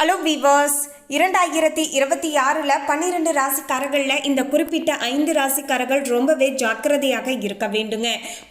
Hello viewers, இரண்டாயிரத்தி இருபத்தி ஆறில் பன்னிரெண்டு ராசிக்காரர்களில் இந்த குறிப்பிட்ட ஐந்து ராசிக்காரர்கள் ரொம்பவே ஜாக்கிரதையாக இருக்க வேண்டுங்க.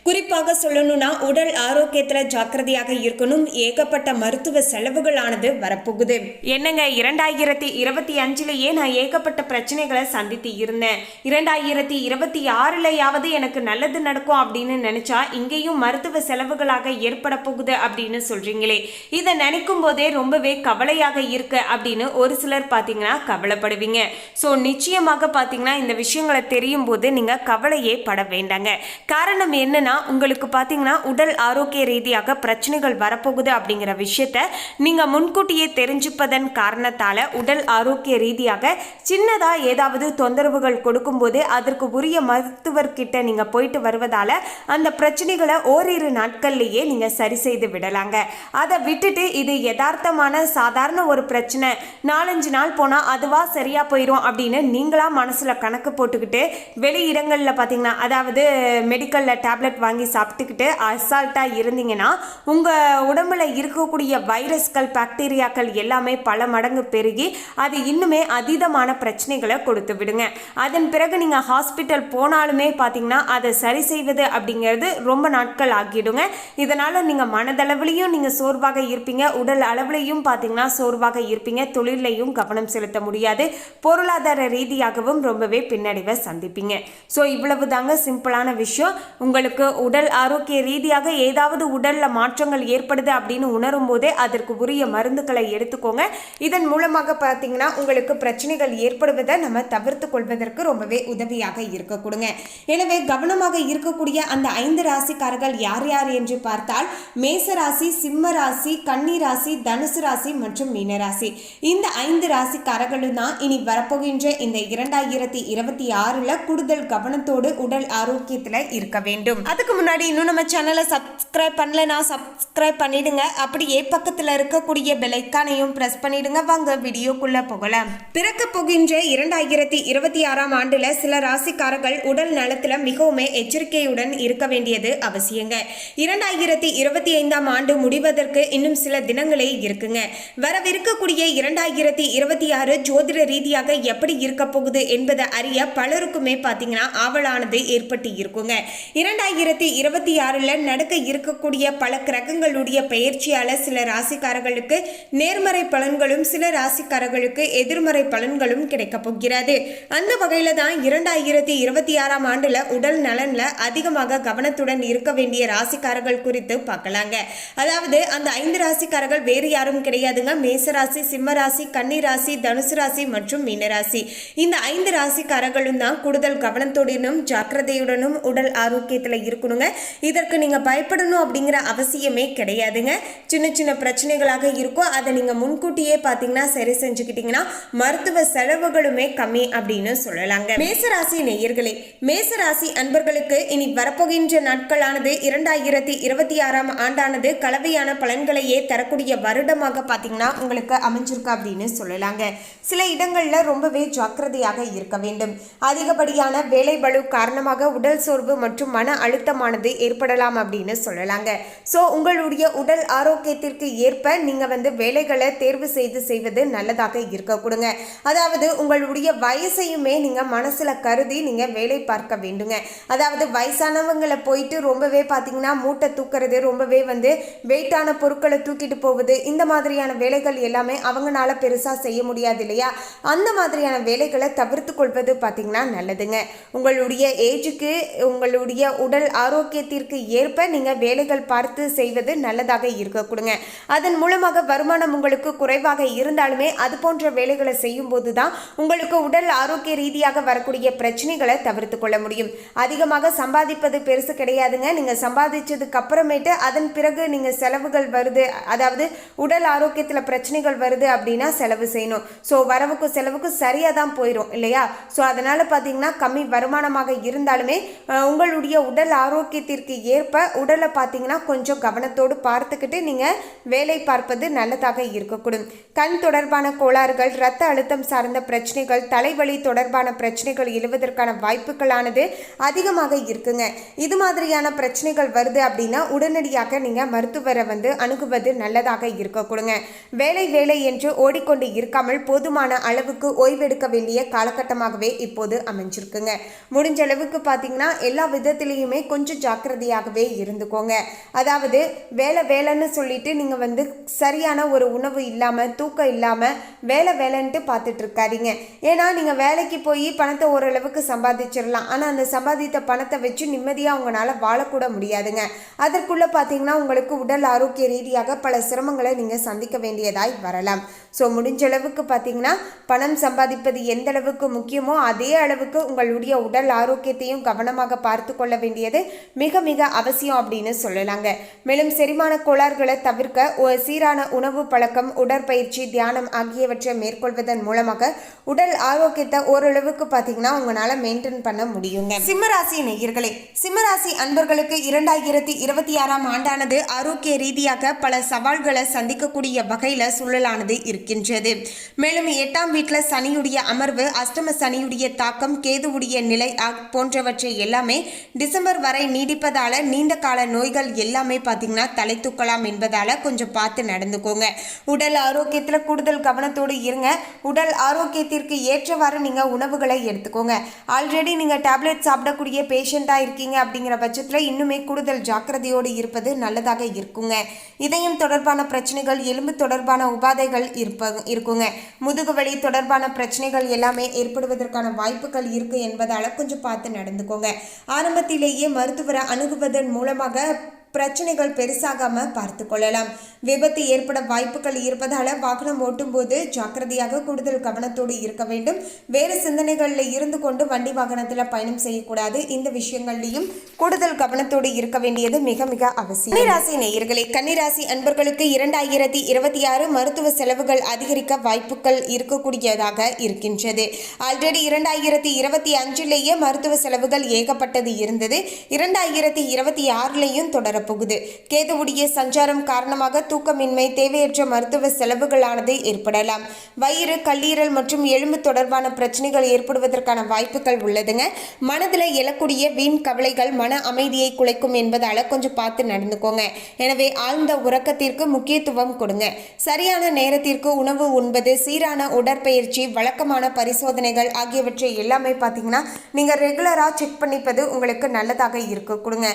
குறிப்பாக சொல்லணும்னா உடல் ஆரோக்கியத்தில் ஜாக்கிரதையாக இருக்கணும். ஏகப்பட்ட மருத்துவ செலவுகளானது வரப்போகுது. என்னங்க இரண்டாயிரத்தி இருபத்தி அஞ்சுலேயே நான் ஏகப்பட்ட பிரச்சனைகளை சந்தித்து இருந்தேன். இரண்டாயிரத்தி இருபத்தி ஆறுலையாவது எனக்கு நல்லது நடக்கும் அப்படின்னு நினச்சா இங்கேயும் மருத்துவ செலவுகளாக ஏற்பட போகுது அப்படின்னு சொல்கிறீங்களே இதை நினைக்கும் போதே ரொம்பவே கவலையாக இருக்கு அப்படின்னு ஒரு சிலர் பார்த்தீங்கன்னா கவலைப்படுவீங்க. ஸோ நிச்சயமாக பார்த்தீங்கன்னா இந்த விஷயங்களை தெரியும் போது நீங்கள் கவலையே பட வேண்டாங்க. காரணம் என்னன்னா உங்களுக்கு பார்த்தீங்கன்னா உடல் ஆரோக்கிய ரீதியாக பிரச்சனைகள் வரப்போகுது அப்படிங்கிற விஷயத்த நீங்கள் முன்கூட்டியே தெரிஞ்சுப்பதன் காரணத்தால் உடல் ஆரோக்கிய ரீதியாக சின்னதாக ஏதாவது தொந்தரவுகள் கொடுக்கும்போது அதற்கு உரிய மருத்துவர்கிட்ட நீங்கள் போயிட்டு வருவதால் அந்த பிரச்சனைகளை ஓரிரு நாட்கள்லேயே நீங்கள் சரி செய்து விடலாங்க. அதை விட்டுட்டு இது யதார்த்தமான சாதாரண ஒரு பிரச்சனை. நாலஞ்சு நாள் போனால் அதுவா சரியாக போயிடும் அப்படின்னு நீங்களாக மனசில் கணக்கு போட்டுக்கிட்டு வெளி இடங்களில் பார்த்தீங்கன்னா அதாவது மெடிக்கலில் டேப்லெட் வாங்கி சாப்பிட்டுக்கிட்டு அசால்ட்டாக இருந்தீங்கன்னா உங்கள் உடம்பில் இருக்கக்கூடிய வைரஸ்கள் பாக்டீரியாக்கள் எல்லாமே பல மடங்கு பெருகி அது இன்னுமே அதீதமான பிரச்சனைகளை கொடுத்து விடுங்க. அதன் பிறகு நீங்கள் ஹாஸ்பிட்டல் போனாலுமே பார்த்தீங்கன்னா அதை சரி செய்வது அப்படிங்கிறது ரொம்ப நாட்கள் ஆகிடுங்க. இதனால் நீங்கள் மனதளவுலையும் நீங்கள் சோர்வாக இருப்பீங்க உடல் அளவுலையும் பார்த்தீங்கன்னா சோர்வாக இருப்பீங்க தொழிலையும் கவனம் செலுத்த முடியாது. பொருளாதார ரீதியாகவும் ரொம்பவே பின்னடைவை சந்திப்பீங்க. ஸோ இவ்வளவு தாங்க சிம்பிளான விஷயம். உங்களுக்கு உடல் ஆரோக்கிய ரீதியாக ஏதாவது உடலில் மாற்றங்கள் ஏற்படுது அப்படின்னு உணரும் போதே அதற்கு உரிய மருந்துகளை எடுத்துக்கோங்க. இதன் மூலமாக பார்த்தீங்கன்னா உங்களுக்கு பிரச்சனைகள் ஏற்படுவதை நம்ம தவிர்த்து கொள்வதற்கு ரொம்பவே உதவியாக இருக்க கொடுங்க. எனவே கவனமாக இருக்கக்கூடிய அந்த ஐந்து ராசிக்காரர்கள் யார் யார் என்று பார்த்தால் மேச ராசி சிம்ம ராசி கன்னி ராசி தனுசு ராசி மற்றும் மீனராசி இந்த ஐந்து ஐந்து ராசிக்காரர்களும் தான் இனி வரப்போகின்ற இந்த இரண்டாயிரத்தி இருபத்தி ஆறுல கூடுதல் கவனத்தோடு உடல் ஆரோக்கியத்துல இருக்க வேண்டும். அதுக்கு முன்னாடி இன்னும் நம்ம சேனலை சப்ஸ்கிரைப் பண்ணலனா சப்ஸ்கிரைப் பண்ணிடுங்க. அப்படியே பக்கத்துல இருக்கக்கூடிய பெலைக்கானையும் பிரஸ் பண்ணிடுங்க. வாங்க வீடியோக்குள்ள போகலாம். பிறக்க போகின்ற இரண்டாயிரத்தி இருபத்தி ஆறாம் ஆண்டுல சில ராசிக்காரர்கள் உடல் நலத்துல மிகவும் எச்சரிக்கையுடன் இருக்க வேண்டியது அவசியங்க. இரண்டாயிரத்தி இருபத்தி ஐந்தாம் ஆண்டு முடிவதற்கு இன்னும் சில தினங்களே இருக்குங்க. வரவிருக்கக்கூடிய இரண்டாயிரத்தி இருபத்தி ஆறு ஜோதிட ரீதியாக எப்படி இருக்க போகுது என்பதை அறிய பலருக்குமே பார்த்தீங்கன்னா ஆவலானது ஏற்பட்டு இருக்குங்க. இரண்டாயிரத்தி இருபத்தி ஆறில் நடக்க இருக்கக்கூடிய பல கிரகங்களுடைய பெயர்ச்சியால சில ராசிக்காரர்களுக்கு நேர்மறை பலன்களும் சில ராசிக்காரர்களுக்கு எதிர்மறை பலன்களும் கிடைக்க போகிறது. அந்த வகையில் தான் இரண்டாயிரத்தி இருபத்தி ஆறாம் ஆண்டுல உடல் நலன்ல அதிகமாக கவனத்துடன் இருக்க வேண்டிய ராசிக்காரர்கள் குறித்து பார்க்கலாங்க. அதாவது அந்த ஐந்து ராசிக்காரர்கள் வேறு யாரும் கிடையாதுங்க. மேசராசி சிம்மராசி கன்னி ராசி தனுசு ராசி மற்றும் மீனராசி இந்த ஐந்து ராசிக்காரர்களும் தான் கூடுதல் கவனத்துடனும் ஜாக்கிரதையுடனும் உடல் ஆரோக்கியத்தில் இருக்கணுங்க. இதற்கு நீங்கள் பயப்படணும் அப்படிங்கிற அவசியமே கிடையாதுங்க. சின்ன சின்ன பிரச்சனைகளாக இருக்கும் அதை நீங்கள் முன்கூட்டியே பார்த்தீங்கன்னா சரி செஞ்சுக்கிட்டீங்கன்னா மருத்துவ செலவுகளுமே கம்மி அப்படின்னு சொல்லலாங்க. மேசராசி நேயர்களே மேசராசி அன்பர்களுக்கு இனி வரப்போகின்ற நாட்களானது இரண்டாயிரத்தி இருபத்தி ஆறாம் ஆண்டானது கலவையான பலன்களையே தரக்கூடிய வருடமாக பார்த்தீங்கன்னா உங்களுக்கு அமைஞ்சிருக்கு அப்படின்னு சொல்லலாங்க. சில இடங்களில் ரொம்பவே ஜாக்கிரதையாக இருக்க வேண்டும். அதிகப்படியான வேலை பளு காரணமாக உடல் சோர்வு மற்றும் மன அழுத்தமானது ஏற்படலாம் அப்படின்னு சொல்லலாங்க. ஸோ உங்களுடைய உடல் ஆரோக்கியத்திற்கு ஏற்ப நீங்கள் வந்து வேலைகளை தேர்வு செய்து செய்வது நல்லதாக இருக்க கொடுங்க. அதாவது உங்களுடைய வயசையுமே நீங்கள் மனசில் கருதி நீங்கள் வேலை பார்க்க வேண்டுங்க. அதாவது வயசானவங்களை போயிட்டு ரொம்பவே பார்த்தீங்கன்னா மூட்டை தூக்குறது ரொம்பவே வந்து வெயிட்டான பொருட்களை தூக்கிட்டு போவது இந்த மாதிரியான வேலைகள் எல்லாமே அவங்களால பெருசாக செய்ய முடியாது இல்லையா? அந்த மாதிரியான வேலைகளை தவிர்த்து கொள்வது பார்த்திங்கன்னா நல்லதுங்க. உங்களுடைய ஏஜுக்கு உங்களுடைய உடல் ஆரோக்கியத்திற்கு ஏற்ப நீங்கள் வேலைகள் பார்த்து செய்வது நல்லதாக இருக்க கொடுங்க. அதன் மூலமாக வருமானம் உங்களுக்கு குறைவாக இருந்தாலுமே அது போன்ற வேலைகளை செய்யும் போது தான் உங்களுக்கு உடல் ஆரோக்கிய ரீதியாக வரக்கூடிய பிரச்சனைகளை தவிர்த்து கொள்ள முடியும். அதிகமாக சம்பாதிப்பது பெருசு கிடையாதுங்க. நீங்கள் சம்பாதிச்சதுக்கு அப்புறமேட்டு அதன் பிறகு நீங்கள் செலவுகள் வருது. அதாவது உடல் ஆரோக்கியத்தில் பிரச்சனைகள் வருது அப்படின்னா செலவு செலவு செய்யணும். ஸோ வரவுக்கும் செலவுக்கும் சரியாக தான் போயிடும் இல்லையா? ஸோ அதனால் பார்த்தீங்கன்னா கம்மி வருமானமாக இருந்தாலுமே உங்களுடைய உடல் ஆரோக்கியத்திற்கு ஏற்ப உடலை பார்த்தீங்கன்னா கொஞ்சம் கவனத்தோடு பார்த்துக்கிட்டு நீங்கள் வேலை பார்ப்பது நல்லதாக இருக்கக்கூடும். கண் தொடர்பான கோளாறுகள் இரத்த அழுத்தம் சார்ந்த பிரச்சனைகள் தலைவலி தொடர்பான பிரச்சனைகள் எழுவதற்கான வாய்ப்புகளானது அதிகமாக இருக்குங்க. இது மாதிரியான பிரச்சனைகள் வருது அப்படின்னா உடனடியாக நீங்கள் மருத்துவரை வந்து அணுகுவது நல்லதாக இருக்கக்கூடுங்க. வேலை வேலை என்று ஓடிக்கொண்டு இருக்காமல் போதுமான அளவுக்கு ஓய்வெடுக்க வேண்டிய காலகட்டமாகவே இப்போது அமைஞ்சிருக்குங்க. முடிஞ்ச அளவுக்கு பார்த்தீங்கன்னா எல்லா விதத்திலையுமே கொஞ்சம் ஜாக்கிரதையாகவே இருந்துக்கோங்க. அதாவது வேலை வேலைன்னு சொல்லிட்டு நீங்கள் வந்து சரியான ஒரு உணவு இல்லாமல் தூக்கம் இல்லாமல் வேலை வேலைன்ட்டு பார்த்துட்டு இருக்காதிங்க ஏன்னா நீங்கள் வேலைக்கு போய் பணத்தை ஓரளவுக்கு சம்பாதிச்சிடலாம் ஆனால் அந்த சம்பாதித்த பணத்தை வச்சு நிம்மதியாக உங்களால் வாழக்கூட முடியாதுங்க. அதற்குள்ளே பார்த்தீங்கன்னா உங்களுக்கு உடல் ஆரோக்கிய ரீதியாக பல சிரமங்களை நீங்கள் சந்திக்க வேண்டியதாய் வரலாம். ஸோ முடிஞ்ச முடிஞ்சளவுக்கு பார்த்தீங்கன்னா பணம் சம்பாதிப்பது எந்த அளவுக்கு முக்கியமோ அதே அளவுக்கு உங்களுடைய உடல் ஆரோக்கியத்தையும் கவனமாக பார்த்து கொள்ள வேண்டியது மிக மிக அவசியம் அப்படின்னு சொல்லலாங்க. மேலும் செரிமான கோளாறுகளை தவிர்க்க சீரான உணவு பழக்கம் உடற்பயிற்சி தியானம் ஆகியவற்றை மேற்கொள்வதன் மூலமாக உடல் ஆரோக்கியத்தை ஓரளவுக்கு பார்த்தீங்கன்னா உங்களால் மெயின்டைன் பண்ண முடியுங்க. சிம்மராசி நேயர்களே சிம்மராசி அன்பர்களுக்கு இரண்டாயிரத்தி இருபத்தி ஆறாம் ஆண்டானது ஆரோக்கிய ரீதியாக பல சவால்களை சந்திக்கக்கூடிய வகையில் சூழலானது இருக்கின்றது. மேலும் எட்டாம் வீட்டில் சனியுடைய அமர்வு அஷ்டம சனியுடைய தாக்கம் கேதுவுடைய நிலை போன்றவற்றை எல்லாமே டிசம்பர் வரை நீடிப்பதால நீண்ட கால நோய்கள் எல்லாமே பார்த்தீங்கன்னா தலை தூக்கலாம் என்பதால கொஞ்சம் பார்த்து நடந்துக்கோங்க. உடல் ஆரோக்கியத்தில் கூடுதல் கவனத்தோடு இருங்க. உடல் ஆரோக்கியத்திற்கு ஏற்றவாறு நீங்கள் உணவுகளை எடுத்துக்கோங்க. ஆல்ரெடி நீங்கள் டேப்லெட் சாப்பிடக்கூடிய பேஷண்ட்டாக இருக்கீங்க அப்படிங்கிற பட்சத்தில் இன்னுமே கூடுதல் ஜாக்கிரதையோடு இருப்பது நல்லதாக இருக்குங்க. இதயம் தொடர்பான பிரச்சனைகள் எலும்பு தொடர்பான உபாதைகள் இருப்ப இருக்குங்க. முதுகு வலி தொடர்பான பிரச்சனைகள் எல்லாமே ஏற்படுவதற்கான வாய்ப்புகள் இருக்கு என்பதால் கொஞ்சம் பார்த்து நடந்துக்கோங்க. ஆரம்பத்திலேயே மருத்துவரை அணுகுவதன் மூலமாக பிரச்சனைகள் பெருசாகாம பார்த்து கொள்ளலாம். விபத்து ஏற்பட வாய்ப்புகள் இருப்பதால வாகனம் ஓட்டும்போது ஜாக்கிரதையாக கூடுதல் கவனத்தோடு இருக்க வேண்டும். வேறு சிந்தனைகளில் இருந்து கொண்டு வண்டி வாகனத்தில் பயணம் செய்யக்கூடாது. இந்த விஷயங்கள்லையும் கூடுதல் கவனத்தோடு இருக்க வேண்டியது மிக மிக அவசியம். கன்னிராசி நேயர்களே கன்னிராசி அன்பர்களுக்கு இரண்டாயிரத்தி இருபத்தி ஆறு மருத்துவ செலவுகள் அதிகரிக்க வாய்ப்புகள் இருக்கக்கூடியதாக இருக்கின்றது. ஆல்ரெடி இரண்டாயிரத்தி இருபத்தி அஞ்சிலேயே மருத்துவ செலவுகள் ஏகப்பட்டது இருந்தது. இரண்டாயிரத்தி இருபத்தி ஆறுலையும் தொடரப்போகுது கேதுவுடைய சஞ்சாரம் காரணமாக தூக்கமின்மை தேவையற்ற மருத்துவ செலவுகளானது ஏற்படலாம். வயிறு கல்லீரல் மற்றும் எலும்பு தொடர்பான பிரச்சனைகள் ஏற்படுவதற்கான வாய்ப்புகள் உள்ளதுங்க. மனதில் எழக்கூடிய வீண் கவலைகள் மன அமைதியை குலைக்கும் என்பதால கொஞ்சம் பார்த்து நடந்துக்கோங்க. எனவே ஆழ்ந்த உறக்கத்திற்கு முக்கியத்துவம் கொடுங்க. சரியான நேரத்திற்கு உணவு உண்பது சீரான உடற்பயிற்சி வழக்கமான பரிசோதனைகள் ஆகியவற்றை எல்லாமே பார்த்தீங்கன்னா நீங்கள் ரெகுலராக செக் பண்ணிப்பது உங்களுக்கு நல்லதாக இருக்கு கொடுங்க.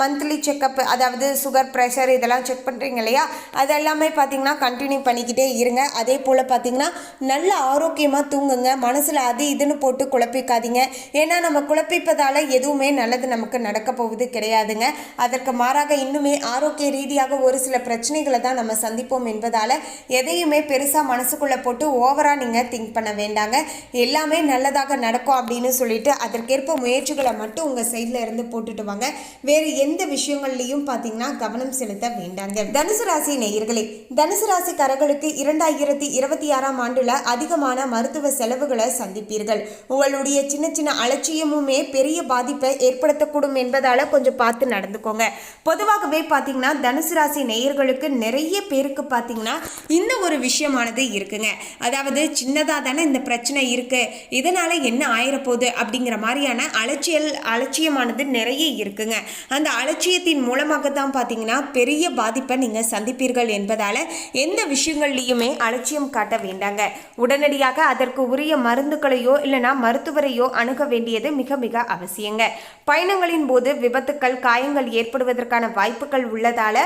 மந்த்லி செக்கப் அதாவது சுகர் ப்ரெஷர் இதெல்லாம் செக் பண்ணுறீங்க இல்லையா? அது எல்லாமே பார்த்திங்கன்னா கண்டினியூ பண்ணிக்கிட்டே இருங்க. அதே போல் பார்த்திங்கன்னா நல்ல ஆரோக்கியமாக தூங்குங்க. மனசில் அது இதுன்னு போட்டு குழப்பிக்காதீங்க. ஏன்னா நம்ம குழப்பிப்பதால் எதுவுமே நல்லது நமக்கு நடக்க போவது கிடையாதுங்க. அதற்கு மாறாக இன்னுமே ஆரோக்கிய ரீதியாக ஒரு சில பிரச்சனைகளை தான் நம்ம சந்திப்போம் என்பதால் எதையுமே பெருசாக மனசுக்குள்ளே போட்டு ஓவராக நீங்கள் திங்க் பண்ண வேண்டாங்க. எல்லாமே நல்லதாக நடக்கும் அப்படின்னு சொல்லிட்டு அதற்கேற்ப முயற்சிகளை மட்டும் உங்கள் சைடில் இருந்து போட்டுட்டு வாங்க. வேறு எந்த விஷயங்கள் விஷயங்கள்லையும் பார்த்தீங்கன்னா கவனம் செலுத்த வேண்டாங்க. தனுசு ராசி நேயர்களே தனுசு ராசிக்காரர்களுக்கு இரண்டாயிரத்தி இருபத்தி ஆறாம் ஆண்டுல அதிகமான மருத்துவ செலவுகளை சந்திப்பீர்கள். உங்களுடைய சின்ன சின்ன அலட்சியமுமே பெரிய பாதிப்பை ஏற்படுத்தக்கூடும் என்பதால கொஞ்சம் பார்த்து நடந்துக்கோங்க. பொதுவாகவே பார்த்தீங்கன்னா தனுசு ராசி நேயர்களுக்கு நிறைய பேருக்கு பார்த்தீங்கன்னா இந்த ஒரு விஷயமானது இருக்குங்க. அதாவது சின்னதாக தானே இந்த பிரச்சனை இருக்கு. இதனால என்ன ஆயிரப்போகுது அப்படிங்கிற மாதிரியான அலட்சியல் அலட்சியமானது நிறைய இருக்குங்க. அந்த அலட்சியத்தின் மூலமாக தான் பார்த்தீங்கன்னா பெரிய பாதிப்பை நீங்கள் சந்திப்பீர்கள் என்பதால் எந்த விஷயங்கள்லையுமே அலட்சியம் காட்ட வேண்டாங்க. உடனடியாக அதற்கு உரிய மருந்துகளையோ இல்லைனா மருத்துவரையோ அணுக வேண்டியது மிக மிக அவசியங்க. பயணங்களின் போது விபத்துக்கள் காயங்கள் ஏற்படுவதற்கான வாய்ப்புகள் உள்ளதால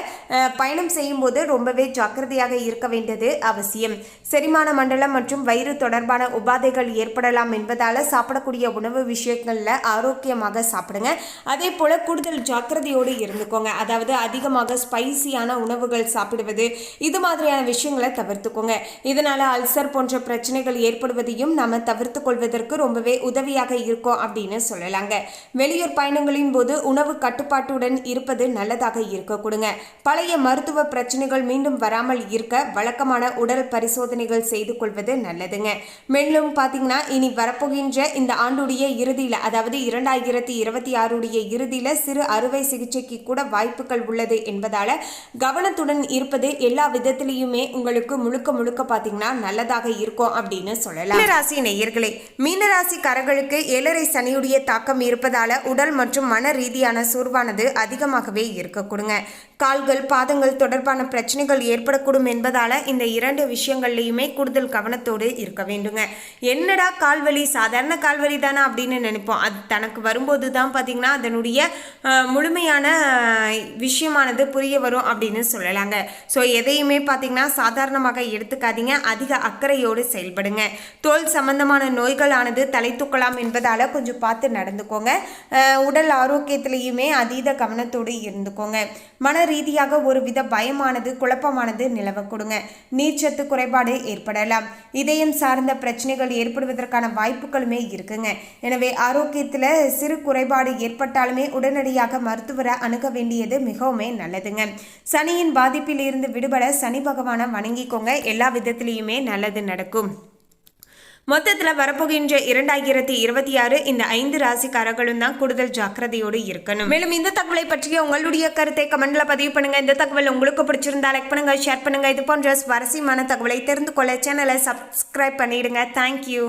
பயணம் செய்யும் போது ரொம்பவே ஜாக்கிரதையாக இருக்க வேண்டியது அவசியம். செரிமான மண்டலம் மற்றும் வயிறு தொடர்பான உபாதைகள் ஏற்படலாம் என்பதால சாப்பிடக்கூடிய உணவு விஷயங்களில் ஆரோக்கியமாக சாப்பிடுங்க. அதே போல கூடுதல் ஜாக்கிரதையோடு இருந்துக்கும் தவிர்த்துக்கோங்க அதாவது அதிகமாக ஸ்பைசியான உணவுகள் சாப்பிடுவது இது மாதிரியான விஷயங்களை தவிர்த்துக்கோங்க. இதனால அல்சர் போன்ற பிரச்சனைகள் ஏற்படுவதையும் நாம தவிர்த்து கொள்வதற்கு ரொம்பவே உதவியாக இருக்கும் அப்படின்னு சொல்லலாங்க. வெளியூர் பயணங்களின் போது உணவு கட்டுப்பாட்டுடன் இருப்பது நல்லதாக இருக்க கொடுங்க. பழைய மருத்துவ பிரச்சனைகள் மீண்டும் வராமல் இருக்க வழக்கமான உடல் பரிசோதனைகள் செய்து கொள்வது நல்லதுங்க. மேலும் பார்த்தீங்கன்னா இனி வரப்போகின்ற இந்த ஆண்டுடைய இறுதியில் அதாவது இரண்டாயிரத்தி இருபத்தி ஆறுடைய இறுதியில் சிறு அறுவை சிகிச்சைக்கு கூட வாய்ப்புகள் உள்ளது என்பதால கவனத்துடன் இருப்பது எல்லா விதத்திலையுமே உங்களுக்கு முழுக்க முழுக்க பார்த்தீங்கன்னா நல்லதாக இருக்கும் அப்படின்னு சொல்லலாம். மீனராசி நேயர்களே மீனராசிக்காரர்களுக்கு ஏழரை சனியுடைய தாக்கம் இருப்பதால உடல் மற்றும் மன ரீதியான சோர்வானது அதிகமாகவே இருக்கக்கூடுங்க கால்கள் பாதங்கள் தொடர்பான பிரச்சனைகள் ஏற்படக்கூடும் என்பதால இந்த இரண்டு விஷயங்கள்லையுமே கூடுதல் கவனத்தோடு இருக்க வேண்டுங்க. என்னடா கால்வலி? சாதாரண கால்வலி தானே அப்படின்னு நினைப்போம். அது தனக்கு வரும்போது தான் பார்த்தீங்கன்னா அதனுடைய முழுமையான விஷயமானது புரிய வரும் அப்படின்னு சொல்லலாங்க. ஸோ எதையுமே பார்த்தீங்கன்னா சாதாரணமாக எடுத்துக்காதீங்க. அதிக அக்கறையோடு செயல்படுங்க. தோல் சம்பந்தமான நோய்களானது தலை தூக்கலாம் என்பதால் கொஞ்சம் பார்த்து நடந்துக்கோங்க. உடல் ஆரோக்கியத்திலையுமே அதீத கவனத்தோடு இருந்துக்கோங்க. மன ரீதியாக ஒரு வித பயமானது குழப்பமானது நிலவ கொடுங்க. நீர்ச்சத்து குறைபாடு ஏற்படலாம். இதயம் சார்ந்த பிரச்சனைகள் ஏற்படுவதற்கான வாய்ப்புகளுமே இருக்குங்க. எனவே ஆரோக்கியத்தில் சிறு குறைபாடு ஏற்பட்டாலுமே உடனடியாக மருத்துவரை அணுக வேண்டும் வேண்டியது மிகவுமே நல்லதுங்க. சனியின் பாதிப்பில் இருந்து விடுபட சனி பகவானை வணங்கிக்கோங்க. எல்லா விதத்திலையுமே நல்லது நடக்கும். மொத்தத்தில் வரப்போகின்ற இரண்டாயிரத்தி இருபத்தி ஆறு இந்த ஐந்து ராசிக்காரர்களும் தான் கூடுதல் ஜாக்கிரதையோடு இருக்கணும். மேலும் இந்த தகவலை பற்றிய உங்களுடைய கருத்தை கமெண்ட்ல பதிவு பண்ணுங்க. இந்த தகவல் உங்களுக்கு பிடிச்சிருந்தா லைக் பண்ணுங்க ஷேர் பண்ணுங்க. இது போன்ற சுவாரஸ்யமான தகவலை தெரிந்து கொள்ள சேனலை சப்ஸ்கிரைப் பண்ணிடுங்க. தேங்க்யூ